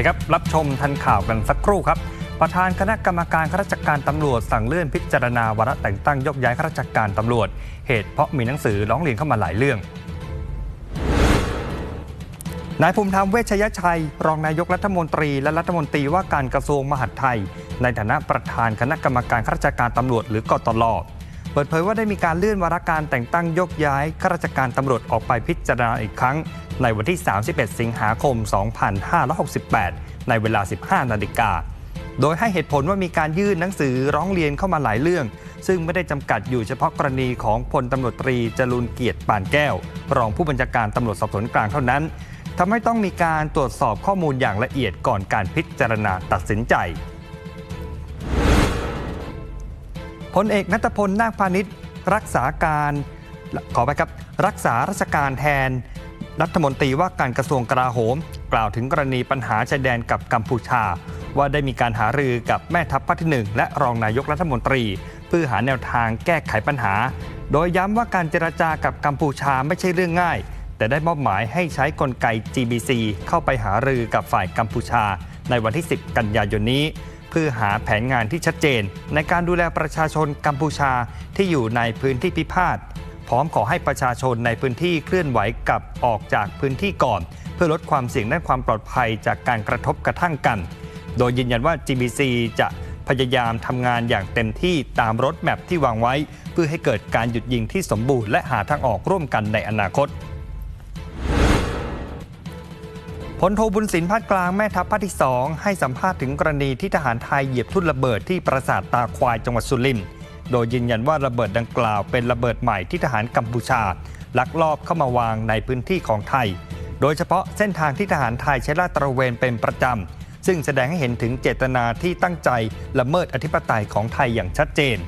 ดีครับ รับชมทันข่าวกันสักครู่ครับ ประธานคณะกรรมการข้าราชการตำรวจ สั่งเลื่อนพิจารณาวาระแต่งตั้งยกย้ายข้าราชการตำรวจ เหตุเพราะมีหนังสือร้องเรียนเข้ามาหลายเรื่องนายภูมิธรรมเวชยชัย รองนายกรัฐมนตรี และรัฐมนตรีว่าการกระทรวงมหาดไทย ในฐานะประธานคณะกรรมการข้าราชการตำรวจหรือกตลเปิดเผยว่าได้มีการเลื่อนวาระการแต่งตั้งยกย้ายข้าราชการตำรวจออกไปพิจารณาอีกครั้ง ในวันที่ 31 สิงหาคม 2568 ในเวลา 15 นาฬิกา โดยให้เหตุผลว่ามีการยื่นหนังสือร้องเรียนเข้ามาหลายเรื่อง ซึ่งไม่ได้จำกัดอยู่เฉพาะกรณีของพลตำรวจตรีจรูนเกียรติปานแก้ว รองผู้บัญชาการตำรวจสอบสวนกลางเท่านั้นทำให้ต้องมีการตรวจสอบข้อมูลอย่างละเอียดก่อนการพิจารณาตัดสินใจพลเอกนัทพลนาคพาณิชย์รักษาการ ขอไปครับ รักษาราชการแทน รัฐมนตรีว่าการกระทรวงกลาโหม กล่าวถึงกรณีปัญหาชายแดนกับกัมพูชา ว่าได้มีการหารือกับแม่ทัพภาคที่หนึ่งและรองนายกรัฐมนตรี เพื่อหาแนวทางแก้ไขปัญหา โดยย้ำว่าการเจรจากับกัมพูชาไม่ใช่เรื่องง่าย แต่ได้มอบหมายให้ใช้กลไก GBC เข้าไปหารือกับฝ่ายกัมพูชา ในวันที่ 10 กันยายนนี้เพื่อหาแผนงานที่ชัดเจน ในการดูแลประชาชนกัมพูชาที่อยู่ในพื้นที่พิพาท พร้อมขอให้ประชาชนในพื้นที่เคลื่อนไหวกลับออกจากพื้นที่ก่อน เพื่อลดความเสี่ยงด้านความปลอดภัยจากการกระทบกระทั่งกัน โดยยืนยันว่า GBC จะพยายามทำงานอย่างเต็มที่ตามรถแมพที่วางไว้ เพื่อให้เกิดการหยุดยิงที่สมบูรณ์และหาทางออกร่วมกันในอนาคตพลโทบุญสินภาคกลางแม่ทัพภาคที่ 2 ให้สัมภาษณ์ถึงกรณีที่ทหารไทยเหยียบทุ่นระเบิดที่ปราสาทตาควายจังหวัดสุรินทร์ โดยยืนยันว่าระเบิดดังกล่าวเป็นระเบิดใหม่ที่ทหารกัมพูชา ลักลอบเข้ามาวางในพื้นที่ของไทย โดยเฉพาะเส้นทางที่ทหารไทยใช้ลาดตระเวนเป็นประจำ ซึ่งแสดงให้เห็นถึงเจตนาที่ตั้งใจละเมิดอธิปไตยของไทยอย่างชัดเจน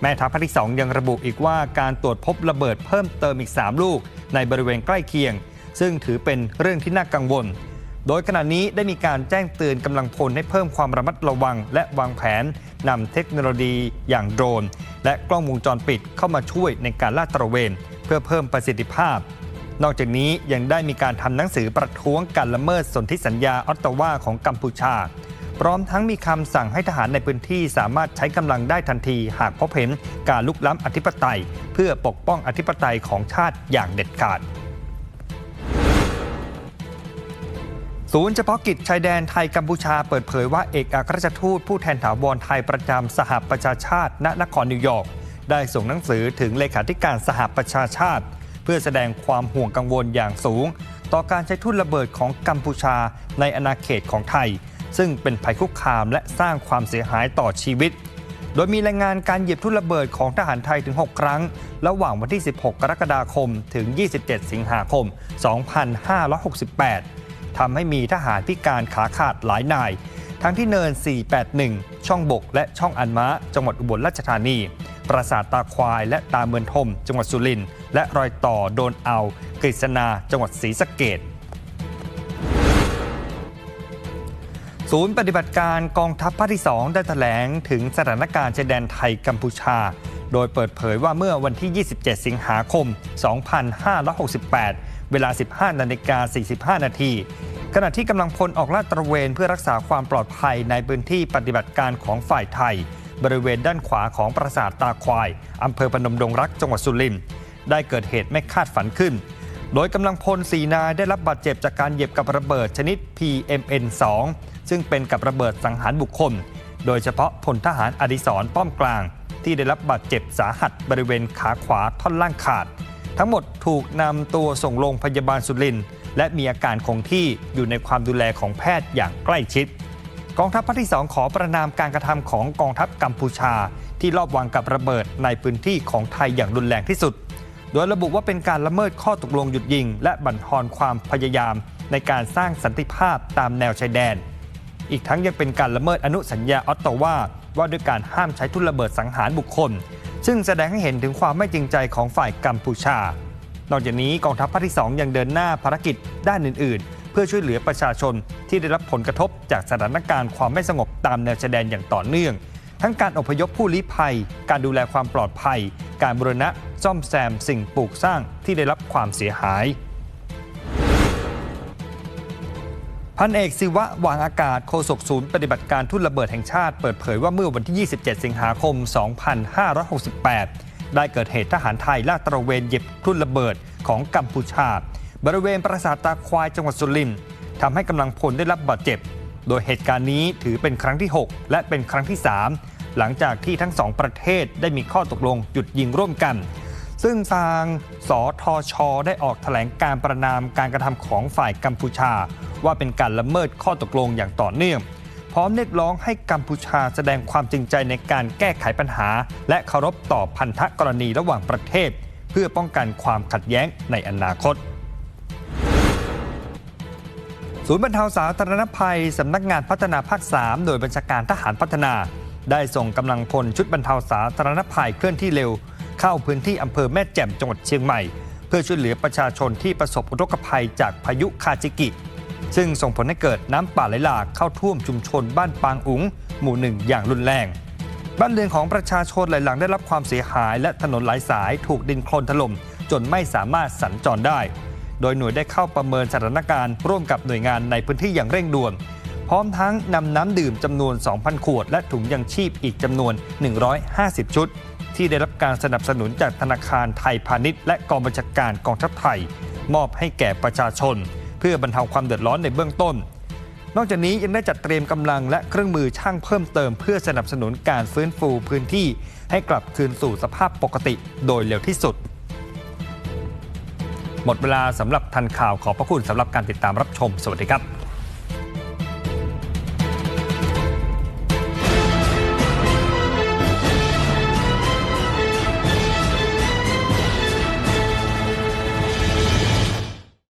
แม่ทัพภาคที่2ยังระบุอีกว่าการตรวจพบระเบิดเพิ่มเติมอีก 3 ลูก ในบริเวณใกล้เคียง ซึ่งถือเป็นเรื่องที่น่ากังวล โดยขณะนี้ได้มีการแจ้งเตือนกำลังพลให้เพิ่มความระมัดระวัง และวางแผนนำเทคโนโลยีอย่างโดรน และกล้องวงจรปิดเข้ามาช่วยในการลาดตระเวน เพื่อเพิ่มประสิทธิภาพ นอกจากนี้ยังได้มีการทำหนังสือประท้วงการละเมิดสนธิสัญญาออตตาวาของกัมพูชา พร้อมทั้งมีคำสั่งให้ทหารในพื้นที่สามารถใช้กำลังได้ทันที หากพบเห็นการลุกล้ำอธิปไตย เพื่อปกป้องอธิปไตยของชาติอย่างเด็ดขาด ศูนย์เฉพาะกิจชายแดนไทยกัมพูชาเปิดเผยว่าเอกอัครราชทูตผู้แทนถาวรไทยประจำสหประชาชาติ ณนครนิวยอร์กได้ส่งหนังสือถึงเลขาธิการสหประชาชาติ เพื่อแสดงความห่วงกังวลอย่างสูง ต่อการใช้ทุ่นระเบิดของกัมพูชาในอาณาเขตของไทย ซึ่งเป็นภัยคุกคามและสร้างความเสียหายต่อชีวิต โดยมีรายงานการเหยียบทุ่นระเบิดของทหารไทยถึง 6 ครั้ง ระหว่างวันที่ 16 กรกฎาคม ถึง 27 สิงหาคม 2568 ทำให้มีทหารพิการขาขาดหลายนาย ทั้งที่เนิน 481 ช่องบก และช่องอันม้าจังหวัดอุบลราชธานี ปราสาทตาควาย และตาเมือนทม จังหวัดสุรินทร์และรอยต่อโดนเอากฤษณาจังหวัดศรีสะเกดศูนย์ปฏิบัติการกองทัพภาคที่ 2 ได้แถลงถึงสถานการณ์ชายแดนไทยกัมพูชา โดยเปิดเผยว่าเมื่อวันที่ 27 สิงหาคม 2568 เวลา 15 นาฬิกา 45 นาทีขณะที่กำลังพลออกลาดตระเวนเพื่อรักษาความปลอดภัยในพื้นที่ปฏิบัติการของฝ่ายไทย บริเวณด้านขวาของปราสาทตาควายอำเภอพนมดงรักจังหวัดสุรินทร์ได้เกิดเหตุไม่คาดฝันขึ้น โดยกำลังพลสีนายได้รับบาดเจ็บจากการเหยียบกับระเบิดชนิด PMN2 ซึ่งเป็นกับระเบิดสังหารบุคคล โดยเฉพาะพลทหารอดิศรป้อมกลาง ที่ได้รับบาดเจ็บสาหัสบริเวณขาขวาท่อนล่างขาด ทั้งหมดถูกนำตัวส่งโรงพยาบาลสุรินทร์และมีอาการคงที่อยู่ในความดูแลของแพทย์อย่างใกล้ชิด กองทัพภาคที่ 2 ขอประนามการกระทำของกองทัพกัมพูชา ที่ลอบวางกับระเบิดในพื้นที่ของไทยอย่างรุนแรงที่สุด โดยระบุว่าเป็นการละเมิดข้อตกลงหยุดยิง และบั่นทอนความพยายาม ในการสร้างสันติภาพตามแนวชายแดน อีกทั้งยังเป็นการละเมิดอนุสัญญาออตตาวาว่าด้วยการห้ามใช้ทุนระเบิดสังหารบุคคล ซึ่งแสดงให้เห็นถึงความไม่จริงใจของฝ่ายกัมพูชา นอกจากนี้กองทัพภาคที่ 2 ยังเดินหน้าภารกิจด้านอื่น ๆ เพื่อช่วยเหลือประชาชนที่ได้รับผลกระทบจากสถานการณ์ความไม่สงบตามแนวชายแดนอย่างต่อเนื่อง ทั้งการอพยพผู้ลี้ภัย การดูแลความปลอดภัย การบูรณะซ่อมแซมสิ่งปลูกสร้างที่ได้รับความเสียหาย พันเอกศิวะวางอากาศโฆษกศูนย์ปฏิบัติการทุ่นระเบิดแห่งชาติเปิดเผยว่าเมื่อวันที่ 27 สิงหาคม 2568 ได้เกิดเหตุทหารไทยลาดตระเวนเหยียบทุ่นระเบิดของกัมพูชา บริเวณปราสาทตาควายจังหวัดสุรินทร์ทำให้กำลังพลได้รับบาดเจ็บ โดยเหตุการณ์นี้ถือเป็นครั้งที่ 6 และเป็นครั้งที่ 3 หลังจากที่ทั้งสองประเทศได้มีข้อตกลงหยุดยิงร่วมกัน ซึ่งทางสทช ได้ออกแถลงการประนามการกระทำของฝ่ายกัมพูชา ว่าเป็นการละเมิดข้อตกลงอย่างต่อเนื่อง พร้อมเรียกร้องให้กัมพูชาแสดงความจริงใจในการแก้ไขปัญหา และเคารพต่อพันธกรณีระหว่างประเทศ เพื่อป้องกันความขัดแย้งในอนาคตศูนย์บรรเทาสาธารณภัย สำนักงานพัฒนาภาค 3 โดยบัญชาการทหารพัฒนา ได้ส่งกำลังพลชุดบรรเทาสาธารณภัยเคลื่อนที่เร็ว เข้าพื้นที่อำเภอแม่แจ่มจังหวัดเชียงใหม่ เพื่อช่วยเหลือประชาชนที่ประสบอุทกภัยจากพายุคาจิกิ ซึ่งส่งผลให้เกิดน้ำป่าไหลหลากเข้าท่วมชุมชนบ้านปางอุ๋ง หมู่หนึ่งอย่างรุนแรง บ้านเรือนของประชาชนหลายหลังได้รับความเสียหาย และถนนหลายสายถูกดินโคลนถล่มจนไม่สามารถสัญจรได้ โดยหน่วยได้เข้าประเมินสถานการณ์ร่วมกับหน่วยงานในพื้นที่อย่างเร่งด่วนพร้อมทั้งนำน้ำดื่มจำนวน 2,000 ขวด และถุงยังชีพอีกจำนวน 150 ชุด ที่ได้รับการสนับสนุนจากธนาคารไทยพาณิชย์และกองบัญชาการกองทัพไทย มอบให้แก่ประชาชน เพื่อบรรเทาความเดือดร้อนในเบื้องต้น นอกจากนี้ยังได้จัดเตรียมกำลังและเครื่องมือช่างเพิ่มเติม เพื่อสนับสนุนการฟื้นฟูพื้นที่ให้กลับคืนสู่สภาพปกติโดยเร็วที่สุด หมดเวลาสำหรับทันข่าวขอบพระคุณสำหรับการติดตามรับชม สวัสดีครับ